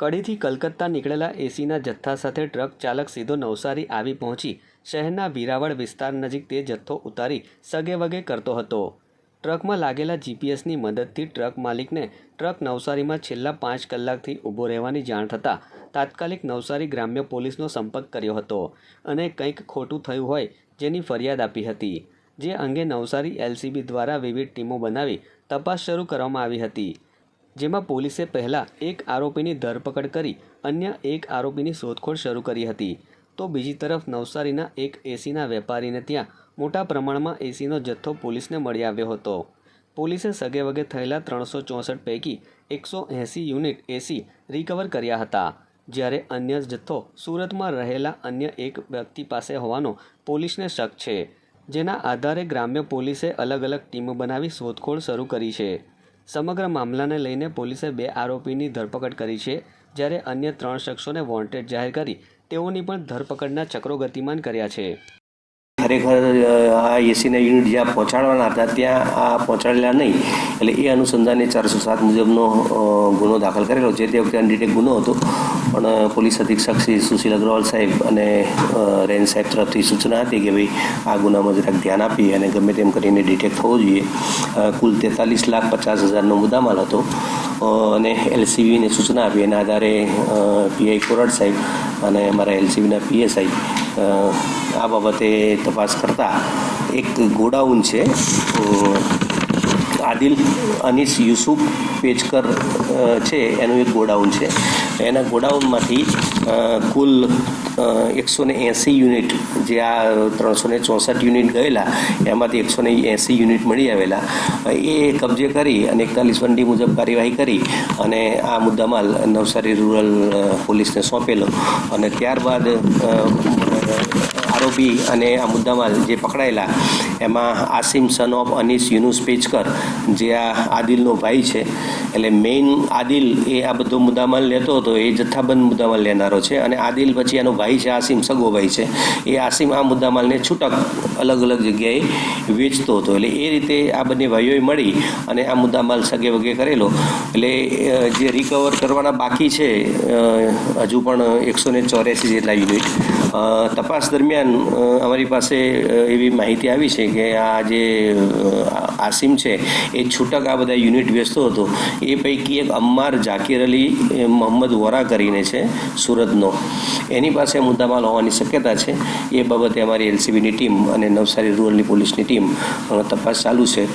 કડીથી કલકત્તા નીકળેલા એસીના જથ્થા સાથે ટ્રક ચાલક સીધો નવસારી આવી પહોંચી શહેરના વીરાવળ વિસ્તાર નજીક તે જથ્થો ઉતારી સગેવગે કરતો હતો. ટ્રકમાં લાગેલા જીપીએસની મદદથી ટ્રક માલિકને ટ્રક નવસારીમાં છેલ્લા પાંચ કલાકથી ઊભો રહેવાની જાણ થતાં તાત્કાલિક નવસારી ગ્રામ્ય પોલીસનો સંપર્ક કર્યો હતો અને કંઈક ખોટું થયું હોય જેની ફરિયાદ આપી હતી, જે અંગે નવસારી એલસીબી દ્વારા વિવિધ ટીમો બનાવી તપાસ શરૂ કરવામાં આવી હતી. જેમાં પોલીસે પહેલાં એક આરોપીની ધરપકડ કરી અન્ય એક આરોપીની શોધખોળ શરૂ કરી હતી. તો બીજી તરફ નવસારીના એક એસીના વેપારીને ત્યાં મોટા પ્રમાણમાં એસીનો જથ્થો પોલીસને મળી આવ્યો હતો. પોલીસે સગેવગે થયેલા ત્રણસો ચોસઠ પૈકી એકસો એંસી યુનિટ એસી રિકવર કર્યા હતા. જ્યારે અન્ય જથ્થો સુરતમાં રહેલા અન્ય એક વ્યક્તિ પાસે હોવાનો પોલીસને શક છે. જેના આધારે ગ્રામ્ય પોલીસે અલગ અલગ ટીમો બનાવી શોધખોળ શરૂ કરી છે. સમગ્ર મામલાને લઈને પોલીસે બે આરોપીની ધરપકડ કરી છે, જ્યારે અન્ય ત્રણ શખ્સોને વોન્ટેડ જાહેર કરી તેઓની પણ ધરપકડના ચક્રો ગતિમાન કર્યા છે. ખરેખર આ એસીના યુનિટ જ્યાં પહોંચાડવાના હતા, ત્યાં આ પહોંચાડેલા નહીં. એટલે એ અનુસંધાને ચારસો સાત મુજબનો ગુનો દાખલ કરેલો. છે તે વખતે અનડિટેક ગુનો હતો. પણ પોલીસ અધિક્ષક શ્રી સુશીલ અગ્રવાલ સાહેબ અને રેન સાહેબ તરફથી સૂચના હતી કે ભાઈ, આ ગુનામાં જરાક ધ્યાન આપી અને ગમે તેમ કરીને ડિટેક્ટ થવો જોઈએ. કુલ તેતાલીસ લાખ પચાસ હજારનો મુદ્દામાલ હતો. અને એલસીબીને સૂચના આપી. એના આધારે પીઆઈ કોરડ સાહેબ અને અમારા એલસીબીના પીએસઆઈ આ બાબતે તપાસ કરતા એક ગોડાઉન છે. આદિલ અનીસ યુસુફ પેચકર છે, એનું એક ગોડાઉન છે. એના ગોડાઉનમાંથી કુલ એકસો ને એંસી યુનિટ જે આ ત્રણસો ને ચોસઠ યુનિટ ગયેલા, એમાંથી એકસો ને એંસી યુનિટ મળી આવેલા. એ કબજે કરી અને એકતાલીસ વંડી મુજબ કાર્યવાહી કરી અને આ મુદ્દામાલ નવસારી રૂરલ પોલીસને સોંપેલો. અને ત્યારબાદ આરોપી અને આ મુદ્દામાલ જે પકડાયેલા એમાં આસિમ સન ઓફ અનીસ યુનુસ પેચકર, જે આ આદિલનો ભાઈ છે, એટલે મેઇન આદિલ એ આ બધો મુદ્દામાલ લેતો હતો, એ જથ્થાબંધ મુદ્દામાલ લેનારો છે, અને આદિલ પછી એનો ભાઈ છે, આસિમ સગો ભાઈ છે, એ આસિમ આ મુદ્દામાલને છૂટક અલગ અલગ જગ્યાએ વેચતો હતો, એટલે એ રીતે આ બંને ભાઈઓએ મળી અને આ મુદ્દામાલ સગે વગે કરેલો, એટલે જે રિકવર કરવાના બાકી છે હજુ પણ એકસો ને ચોર્યાસી જેટલા યુનિટ તપાસ દરમિયાન અમારી પાસે એવી માહિતી આવી છે કે આ જે આસિમ છે, એ છૂટક આ બધા યુનિટ વેચતો હતો. એ પૈકી એક અમ્માર જાકીર અલી મોહમ્મદ વોરા કરીને છે, સુરતનો. એની પાસે મુદ્દામાલ હોવાની શક્યતા છે. એ બાબતે અમારી એલસીબીની ટીમ અને નવસારી રૂરલની પોલીસની ટીમ તપાસ ચાલુ છે.